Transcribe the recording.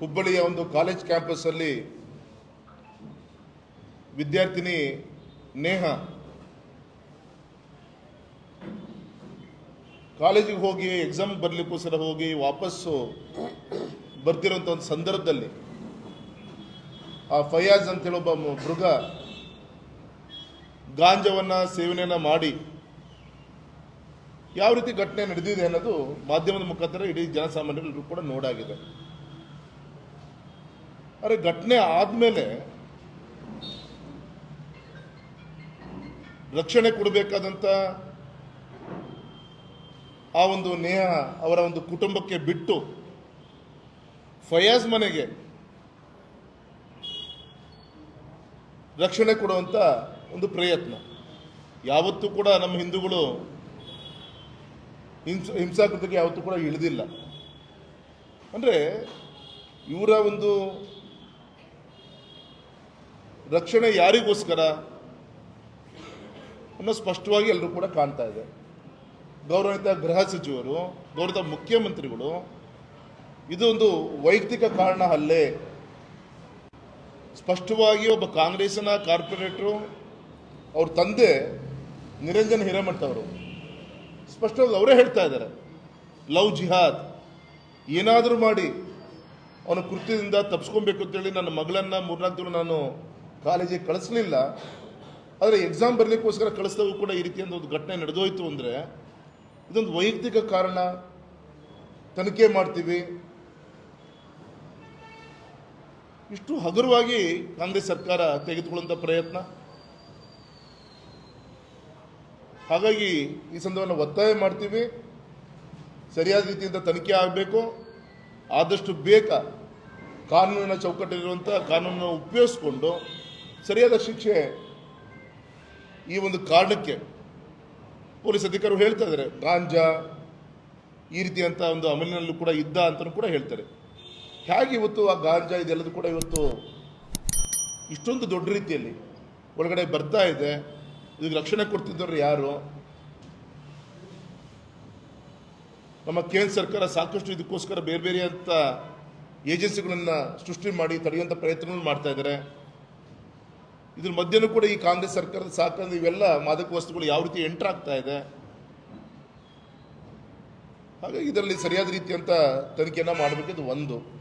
ಹುಬ್ಬಳ್ಳಿಯ ಒಂದು ಕಾಲೇಜ್ ಕ್ಯಾಂಪಸ್ಸಲ್ಲಿ ವಿದ್ಯಾರ್ಥಿನಿ ನೇಹ ಕಾಲೇಜಿಗೆ ಹೋಗಿ ಎಕ್ಸಾಮ್ ಬರಲಿಕ್ಕೋಸ್ಕರ ಹೋಗಿ ವಾಪಸ್ಸು ಬರ್ತಿರೋಂಥ ಒಂದು ಸಂದರ್ಭದಲ್ಲಿ ಆ ಫಯಾಜ್ ಅಂತೇಳಿ ಒಬ್ಬ ಮೃಗ ಗಾಂಜವನ್ನು ಸೇವನೆಯನ್ನು ಮಾಡಿ ಯಾವ ರೀತಿ ಘಟನೆ ನಡೆದಿದೆ ಅನ್ನೋದು ಮಾಧ್ಯಮದ ಮುಖಾಂತರ ಇಡೀ ಜನಸಾಮಾನ್ಯರೆಲ್ಲರೂ ಕೂಡ ನೋಡಾಗಿದೆ. ಆದರೆ ಘಟನೆ ಆದಮೇಲೆ ರಕ್ಷಣೆ ಕೊಡಬೇಕಾದಂಥ ಆ ಒಂದು ನೇಹ ಅವರ ಒಂದು ಕುಟುಂಬಕ್ಕೆ ಬಿಟ್ಟು ಫಯಾಜ್ ಮನೆಗೆ ರಕ್ಷಣೆ ಕೊಡುವಂಥ ಒಂದು ಪ್ರಯತ್ನ. ಯಾವತ್ತೂ ಕೂಡ ನಮ್ಮ ಹಿಂದೂಗಳು ಹಿಂಸ ಹಿಂಸಾಕೃತಿಗೆ ಯಾವತ್ತೂ ಕೂಡ ಇಳಿದಿಲ್ಲ. ಅಂದರೆ ಇವರ ಒಂದು ರಕ್ಷಣೆ ಯಾರಿಗೋಸ್ಕರ? ಅನ್ನೋ ಸ್ಪಷ್ಟವಾಗಿ ಎಲ್ಲರೂ ಕೂಡ ಕಾಣ್ತಾ ಇದೆ. ಗೌರವಿತ ಗೃಹ ಸಚಿವರು ಗೌರವಿತ ಮುಖ್ಯಮಂತ್ರಿಗಳು ಇದೊಂದು ವೈಯಕ್ತಿಕ ಕಾರಣ ಅಲ್ಲೇ. ಸ್ಪಷ್ಟವಾಗಿ ಒಬ್ಬ ಕಾಂಗ್ರೆಸ್ನ ಕಾರ್ಪೊರೇಟ್ರು, ಅವ್ರ ತಂದೆ ನಿರಂಜನ್ ಹಿರೇಮಠ್ ಅವರು ಸ್ಪಷ್ಟವಾಗಿ ಅವರೇ ಹೇಳ್ತಾ ಇದ್ದಾರೆ. ಲವ್ ಜಿಹಾದ್, ಏನಾದರೂ ಮಾಡಿ, ಅವನ ಕೃತ್ಯದಿಂದ ತಪ್ಪಿಸ್ಕೊಬೇಕು ಅಂತೇಳಿ ನನ್ನ ಮಗಳನ್ನು ಮೂರ್ನಾಲ್ಕು ನಾನು ಕಾಲೇಜಿಗೆ ಕಳಿಸ್ಲಿಲ್ಲ. ಆದರೆ ಎಕ್ಸಾಮ್ ಬರಲಿಕ್ಕೋಸ್ಕರ ಕಳಿಸಿದಾಗೂ ಕೂಡ ಈ ರೀತಿಯ ಒಂದು ಘಟನೆ ನಡೆದೋಯ್ತು ಅಂದರೆ ಇದೊಂದು ವೈಯಕ್ತಿಕ ಕಾರಣ. ತನಿಖೆ ಮಾಡ್ತೀವಿ. ಇಷ್ಟು ಹಗುರವಾಗಿ ಕಾಂಗ್ರೆಸ್ ಸರ್ಕಾರ ತೆಗೆದುಕೊಳ್ಳುವಂಥ ಪ್ರಯತ್ನ. ಹಾಗಾಗಿ ಈ ಸಂದರ್ಭವನ್ನು ಒತ್ತಾಯ ಮಾಡ್ತೀವಿ. ಸರಿಯಾದ ರೀತಿಯಿಂದ ತನಿಖೆ ಆಗಬೇಕು. ಆದಷ್ಟು ಬೇಗ ಕಾನೂನಿನ ಚೌಕಟ್ಟಲ್ಲಿರುವಂಥ ಕಾನೂನನ್ನು ಉಪಯೋಗಿಸ್ಕೊಂಡು ಸರಿಯಾದ ಶಿಕ್ಷೆ ಈ ಒಂದು ಕಾರಣಕ್ಕೆ ಪೊಲೀಸ್ ಅಧಿಕಾರಿಗಳು ಹೇಳ್ತಾ ಇದ್ದಾರೆ. ಗಾಂಜಾ ಈ ರೀತಿಯಂಥ ಒಂದು ಅಮಲಿನಲ್ಲೂ ಕೂಡ ಇದ್ದ ಅಂತಲೂ ಕೂಡ ಹೇಳ್ತಾರೆ. ಹೇಗೆ ಇವತ್ತು ಆ ಗಾಂಜಾ ಇದೆಲ್ಲದೂ ಕೂಡ ಇವತ್ತು ಇಷ್ಟೊಂದು ದೊಡ್ಡ ರೀತಿಯಲ್ಲಿ ಒಳಗಡೆ ಬರ್ತಾ ಇದೆ. ಇದಕ್ಕೆ ರಕ್ಷಣೆ ಕೊಡ್ತಿದ್ದವ್ರು ಯಾರು? ನಮ್ಮ ಕೇಂದ್ರ ಸರ್ಕಾರ ಸಾಕಷ್ಟು ಇದಕ್ಕೋಸ್ಕರ ಬೇರೆ ಬೇರೆ ಅಂತ ಏಜೆನ್ಸಿಗಳನ್ನು ಸೃಷ್ಟಿ ಮಾಡಿ ತಡೆಯುವಂಥ ಪ್ರಯತ್ನಗಳು ಮಾಡ್ತಾ ಇದ್ದಾರೆ. ಇದ್ರ ಮಧ್ಯನೂ ಕೂಡ ಈ ಕಾಂಗ್ರೆಸ್ ಸರ್ಕಾರದ ಸಾಕಂದ್ರೆ ಇವೆಲ್ಲ ಮಾದಕ ವಸ್ತುಗಳು ಯಾವ ರೀತಿ ಎಂಟರ್ ಆಗ್ತಾ ಇದೆ. ಹಾಗಾಗಿ ಇದರಲ್ಲಿ ಸರಿಯಾದ ರೀತಿಯಂತ ತನಿಖೆಯನ್ನು ಮಾಡಬೇಕಿದ್ದು ಒಂದು.